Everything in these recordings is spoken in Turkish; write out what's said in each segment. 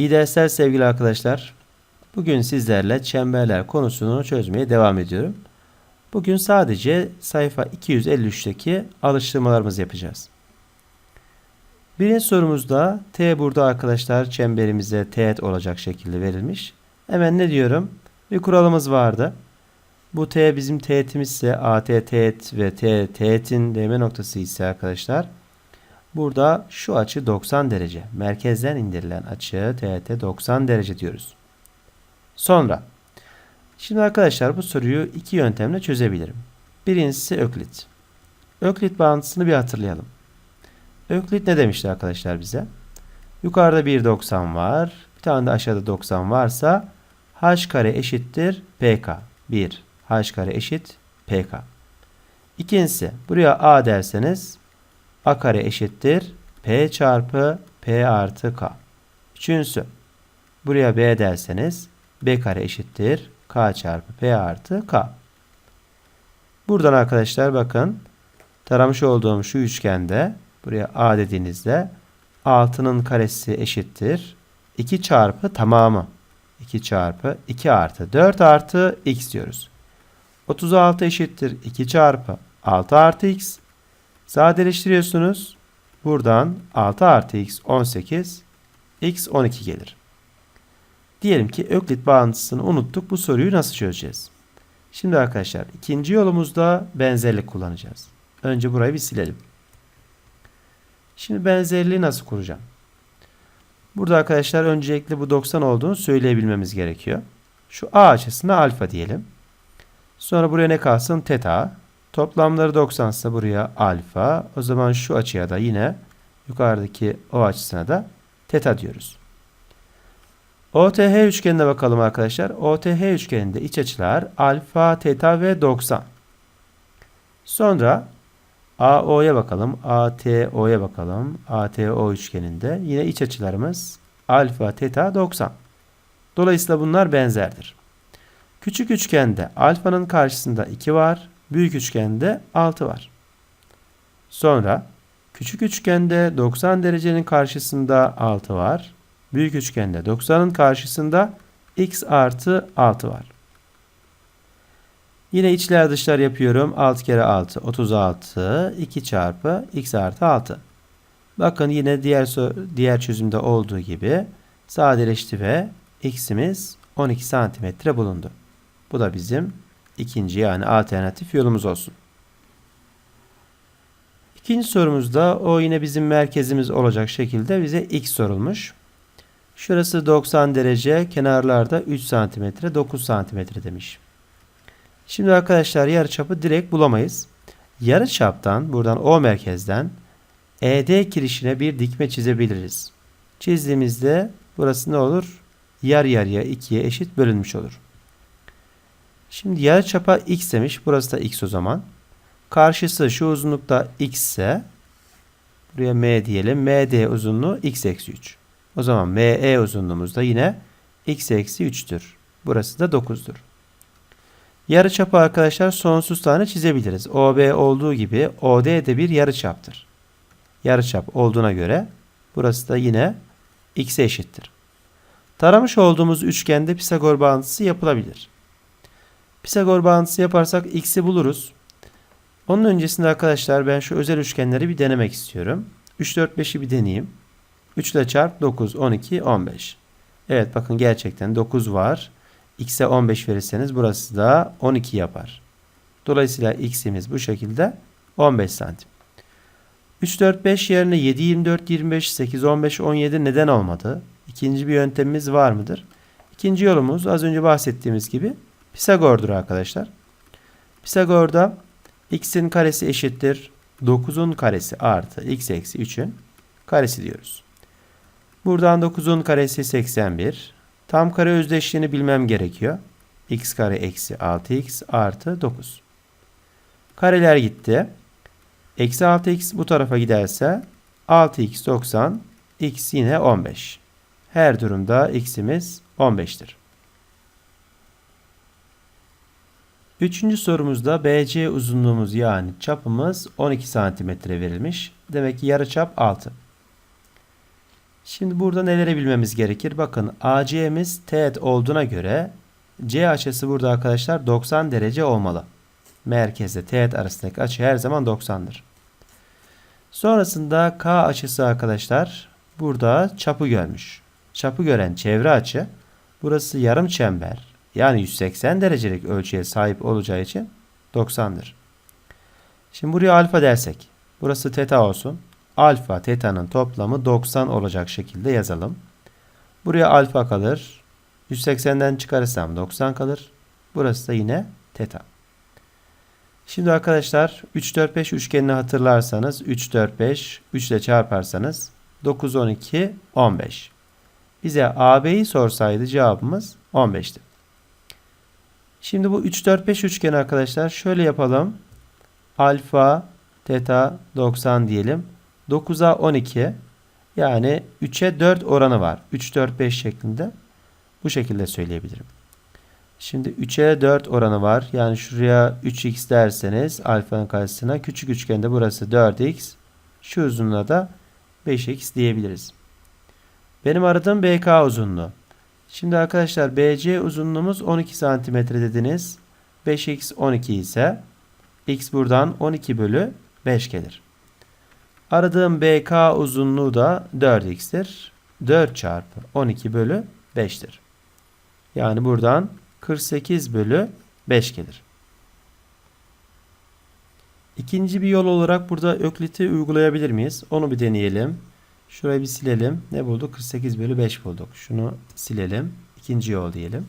İyi dersler sevgili arkadaşlar. Bugün sizlerle çemberler konusunu çözmeye devam ediyorum. Bugün sadece sayfa 253'teki alıştırmalarımızı yapacağız. Birinci sorumuzda T burada arkadaşlar çemberimize teğet olacak şekilde verilmiş. Hemen ne diyorum? Bir kuralımız vardı. Bu T bizim teğetimiz ise AT teğet ve T teğetin değme noktası ise arkadaşlar Burada şu açı 90 derece. Merkezden indirilen açı teğete 90 derece diyoruz. Sonra şimdi arkadaşlar bu soruyu iki yöntemle çözebilirim. Birincisi Öklit. Öklit bağıntısını bir hatırlayalım. Öklit ne demişti arkadaşlar bize? Yukarıda bir 90 var. Bir tane de aşağıda 90 varsa h kare eşittir pk. 1. h kare eşit pk. İkincisi buraya a derseniz a kare eşittir p çarpı p artı k. Üçüncüsü buraya b derseniz b kare eşittir k çarpı p artı k. Buradan arkadaşlar bakın taramış olduğum şu üçgende buraya a dediğinizde 6'nın karesi eşittir 2 çarpı tamamı 2 çarpı 2 artı 4 artı x diyoruz. 36 eşittir 2 çarpı 6 artı x Sadeleştiriyorsunuz. Buradan 6 artı x 18, x 12 gelir. Diyelim ki Öklit bağıntısını unuttuk. Bu soruyu nasıl çözeceğiz? Şimdi arkadaşlar ikinci yolumuzda benzerlik kullanacağız. Önce burayı bir silelim. Şimdi benzerliği nasıl kuracağım? Burada arkadaşlar öncelikle bu 90 olduğunu söyleyebilmemiz gerekiyor. Şu A açısına alfa diyelim. Sonra buraya ne kalsın? Teta. Toplamları 90 ise buraya alfa. O zaman şu açıya da yine yukarıdaki o açısına da teta diyoruz. OTH üçgenine bakalım arkadaşlar. OTH üçgeninde iç açılar alfa, teta ve 90. Sonra AO'ya bakalım. ATO'ya bakalım. ATO üçgeninde yine iç açılarımız alfa, teta, 90. Dolayısıyla bunlar benzerdir. Küçük üçgende alfanın karşısında 2 var. Büyük üçgende 6 var. Sonra küçük üçgende 90 derecenin karşısında 6 var. Büyük üçgende 90'ın karşısında x artı 6 var. Yine içler dışlar yapıyorum. 6 kere 6 36 2 çarpı x artı 6. Bakın yine diğer diğer çözümde olduğu gibi sadeleşti ve x'imiz 12 santimetre bulundu. Bu da bizim ikinci yani alternatif yolumuz olsun. İkinci sorumuzda o yine bizim merkezimiz olacak şekilde bize x sorulmuş. Şurası 90 derece, kenarlarda 3 santimetre, 9 santimetre demiş. Şimdi arkadaşlar yarıçapı direkt bulamayız. Yarıçaptan buradan O merkezden ED kirişine bir dikme çizebiliriz. Çizdiğimizde burası ne olur? Yarı yarıya ikiye eşit bölünmüş olur. Şimdi yarıçapa x demiş. Burası da x o zaman. Karşısı şu uzunlukta x ise buraya m diyelim. MD uzunluğu x eksi 3. O zaman ME uzunluğumuz da yine x eksi 3'tür. Burası da 9'dur. Yarıçapı arkadaşlar sonsuz tane çizebiliriz. OB olduğu gibi OD de bir yarıçaptır. Yarıçap olduğuna göre burası da yine x'e eşittir. Taramış olduğumuz üçgende Pisagor bağıntısı yapılabilir. Pisagor bağıntısı yaparsak x'i buluruz. Onun öncesinde arkadaşlar ben şu özel üçgenleri bir denemek istiyorum. 3, 4, 5'i bir deneyeyim. 3 ile çarp 9, 12, 15. Evet bakın gerçekten 9 var. X'e 15 verirseniz burası da 12 yapar. Dolayısıyla x'imiz bu şekilde 15 santim. 3, 4, 5 yerine 7, 24, 25, 8, 15, 17 neden olmadı? İkinci bir yöntemimiz var mıdır? İkinci yolumuz az önce bahsettiğimiz gibi Pisagor'dur arkadaşlar. Pisagor'da x'in karesi eşittir 9'un karesi artı x eksi 3'ün karesi diyoruz. Buradan 9'un karesi 81. Tam kare özdeşliğini bilmem gerekiyor. x kare eksi 6x artı 9. Kareler gitti. Eksi 6x bu tarafa giderse 6x 90, x yine 15. Her durumda x'imiz 15'tir. Üçüncü sorumuzda BC uzunluğumuz yani çapımız 12 santimetre verilmiş. Demek ki yarı çap 6. Şimdi burada neleri bilmemiz gerekir? Bakın AC'miz teğet olduğuna göre C açısı burada arkadaşlar 90 derece olmalı. Merkezle teğet arasındaki açı her zaman 90'dır. Sonrasında K açısı arkadaşlar burada çapı görmüş. Çapı gören çevre açı burası yarım çember yani 180 derecelik ölçüye sahip olacağı için 90'dır. Şimdi buraya alfa dersek burası teta olsun. Alfa teta'nın toplamı 90 olacak şekilde yazalım. Buraya alfa kalır. 180'den çıkarırsam 90 kalır. Burası da yine teta. Şimdi arkadaşlar 3 4 5 üçgenini hatırlarsanız 3 4 5 3 ile çarparsanız 9 12 15. Bize AB'yi sorsaydı cevabımız 15'ti. Şimdi bu 3 4 5 üçgeni arkadaşlar şöyle yapalım. Alfa teta 90 diyelim. 9'a 12 yani 3'e 4 oranı var. 3 4 5 şeklinde. Bu şekilde söyleyebilirim. Şimdi 3'e 4 oranı var. Yani şuraya 3x derseniz alfanın karşısına küçük üçgende burası 4x. Şu uzunluğa da 5x diyebiliriz. Benim aradığım BK uzunluğu. Şimdi arkadaşlar BC uzunluğumuz 12 cm dediniz. 5x 12 ise x buradan 12 bölü 5 gelir. Aradığım BK uzunluğu da 4x'tir. 4 çarpı 12 bölü 5'tir. Yani buradan 48 bölü 5 gelir. İkinci bir yol olarak burada ökliti uygulayabilir miyiz? Onu bir deneyelim. Şurayı bir silelim. Ne bulduk? 48 bölü 5 bulduk. Şunu silelim. İkinci yol diyelim.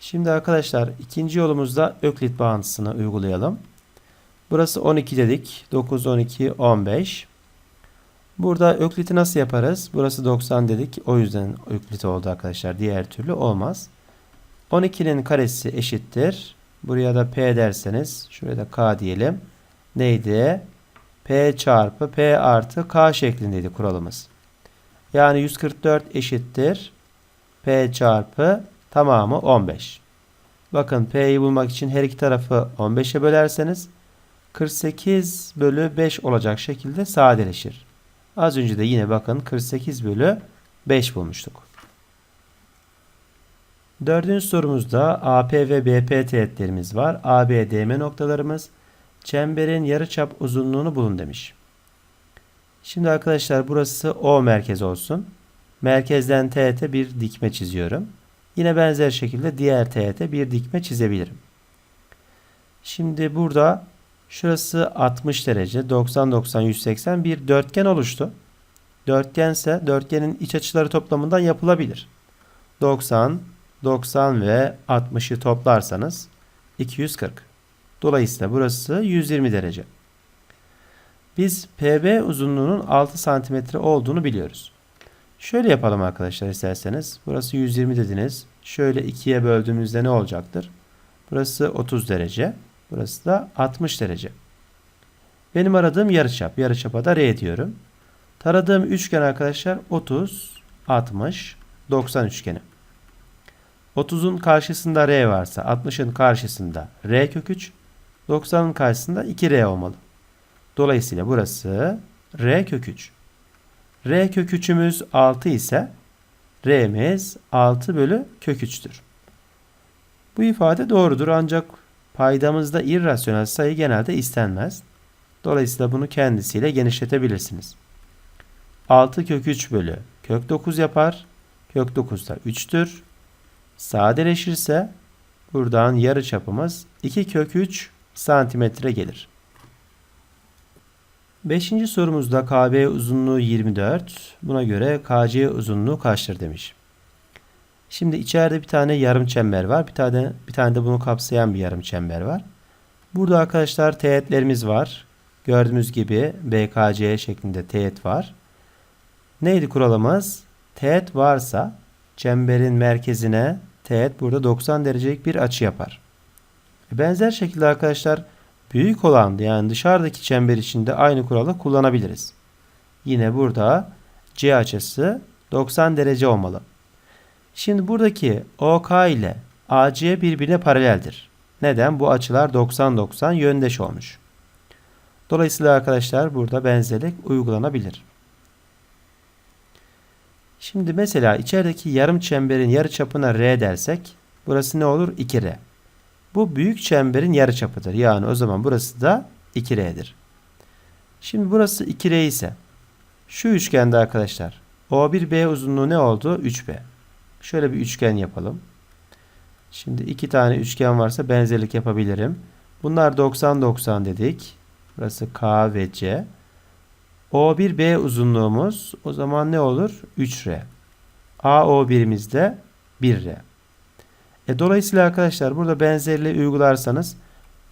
Şimdi arkadaşlar ikinci yolumuzda öklit bağıntısını uygulayalım. Burası 12 dedik. 9, 12, 15. Burada ökliti nasıl yaparız? Burası 90 dedik. O yüzden öklit oldu arkadaşlar. Diğer türlü olmaz. 12'nin karesi eşittir. Buraya da P derseniz şuraya da K diyelim. Neydi? P çarpı P artı K şeklindeydi kuralımız. Yani 144 eşittir. P çarpı tamamı 15. Bakın P'yi bulmak için her iki tarafı 15'e bölerseniz 48 bölü 5 olacak şekilde sadeleşir. Az önce de yine bakın 48 bölü 5 bulmuştuk. Dördüncü sorumuzda AP ve BP teğetlerimiz var. AB, DM noktalarımız. Çemberin yarıçap uzunluğunu bulun demiş. Şimdi arkadaşlar burası O merkez olsun. Merkezden teğete bir dikme çiziyorum. Yine benzer şekilde diğer teğete bir dikme çizebilirim. Şimdi burada şurası 60 derece, 90, 90, 180 bir dörtgen oluştu. Dörtgense dörtgenin iç açıları toplamından yapılabilir. 90, 90 ve 60'ı toplarsanız 240. Dolayısıyla burası 120 derece. Biz PB uzunluğunun 6 santimetre olduğunu biliyoruz. Şöyle yapalım arkadaşlar isterseniz. Burası 120 dediniz. Şöyle ikiye böldüğümüzde ne olacaktır? Burası 30 derece. Burası da 60 derece. Benim aradığım yarıçap. Yarıçapa da R diyorum. Taradığım üçgen arkadaşlar 30, 60, 90 üçgeni. 30'un karşısında R varsa 60'ın karşısında R kök 3, 90'ın karşısında 2R olmalı. Dolayısıyla burası R kök 3. R kök 3'ümüz 6 ise R'miz 6 bölü kök 3'tür. Bu ifade doğrudur ancak paydamızda irrasyonel sayı genelde istenmez. Dolayısıyla bunu kendisiyle genişletebilirsiniz. 6 kök 3 bölü kök 9 yapar. Kök 9 da 3'tür. Sadeleşirse buradan yarı çapımız 2 kök 3 santimetre gelir. Beşinci sorumuzda KB uzunluğu 24. Buna göre KC uzunluğu kaçtır demiş. Şimdi içeride bir tane yarım çember var. Bir tane bir tane de bunu kapsayan bir yarım çember var. Burada arkadaşlar teğetlerimiz var. Gördüğümüz gibi BKC şeklinde teğet var. Neydi kuralımız? Teğet varsa çemberin merkezine teğet burada 90 derecelik bir açı yapar. Benzer şekilde arkadaşlar büyük olan yani dışarıdaki çember içinde aynı kuralı kullanabiliriz. Yine burada C açısı 90 derece olmalı. Şimdi buradaki OK ile AC birbirine paraleldir. Neden? Bu açılar 90-90 yöndeş olmuş. Dolayısıyla arkadaşlar burada benzerlik uygulanabilir. Şimdi mesela içerideki yarım çemberin yarıçapına r dersek burası ne olur? 2r. Bu büyük çemberin yarıçapıdır. Yani o zaman burası da 2r'dir. Şimdi burası 2r ise şu üçgende arkadaşlar O1B uzunluğu ne oldu? 3B. Şöyle bir üçgen yapalım. Şimdi iki tane üçgen varsa benzerlik yapabilirim. Bunlar 90-90 dedik. Burası K ve C. O1B uzunluğumuz o zaman ne olur? 3R. AO1'imiz de 1R. E, dolayısıyla arkadaşlar burada benzerliği uygularsanız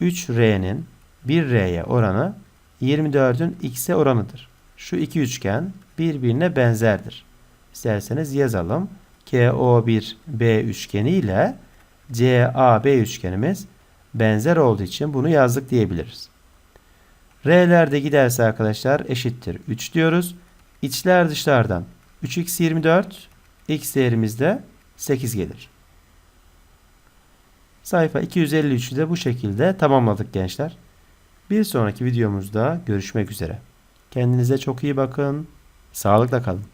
3R'nin 1R'ye oranı 24'ün X'e oranıdır. Şu iki üçgen birbirine benzerdir. İsterseniz yazalım. KO1B üçgeni ile CAB üçgenimiz benzer olduğu için bunu yazdık diyebiliriz. R'ler de giderse arkadaşlar eşittir 3 diyoruz. İçler dışlardan 3x 24 x değerimiz de 8 gelir. Sayfa 253'ü de bu şekilde tamamladık gençler. Bir sonraki videomuzda görüşmek üzere. Kendinize çok iyi bakın. Sağlıkla kalın.